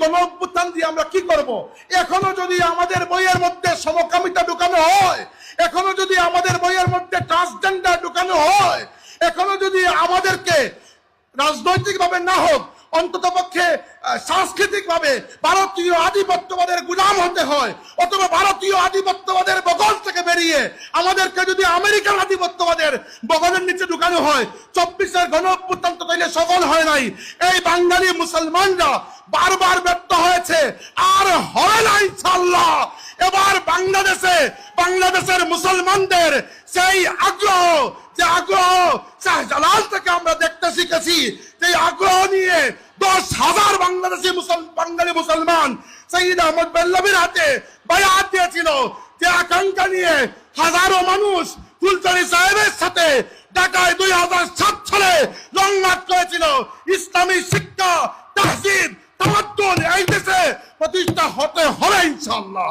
গণ অভ্যুত্থান দিয়ে আমরা কি করব? এখনও যদি আমাদের বইয়ের মধ্যে সমকামিতা ঢুকানো হয়, এখনও যদি আমাদের বইয়ের মধ্যে ট্রান্সজেন্ডার ঢুকানো হয়, এখনও যদি আমাদেরকে রাজনৈতিকভাবে না হোক, অন্তত পক্ষে সাংস্কৃতিক ভাবে ভারতীয় আধিপত্যবাদের গুলাম হতে হয়, অথবা ভারতীয় আধিপত্যবাদের বগল থেকে বেরিয়ে আমাদেরকে যদি আমেরিকান আধিপত্যবাদের বগলের নিচে ঢুকানো হয়, চব্বিশের গণ অভ্যুত্থান তো সফল হয় নাই। এই বাঙালি মুসলমানরা বারবার ব্যর্থ হয়েছে, আর হয় না ইনশাল্লাহ এবার বাংলাদেশে, বাংলাদেশের মুসলমানদের সেই আগ্রহ, যে আগ্রহ শাহজালাল থেকে আমরা দেখতে শিখেছি সেই আগ্রহ নিয়ে দশ হাজার বাংলাদেশি বাঙালি মুসলমান সঈদ আহমদ বেল্লভীর হাতে বায়াত দিয়েছিল, যে আকাঙ্ক্ষা নিয়ে হাজারো মানুষ ফুলতলি সাহেবের সাথে ঢাকায় দুই হাজার সাত সালে লংমার্চ করেছিল, ইসলামী শিক্ষা তাহজিব তামাদ্দুন এই দেশে প্রতিষ্ঠা হতে হবে ইনশাল্লাহ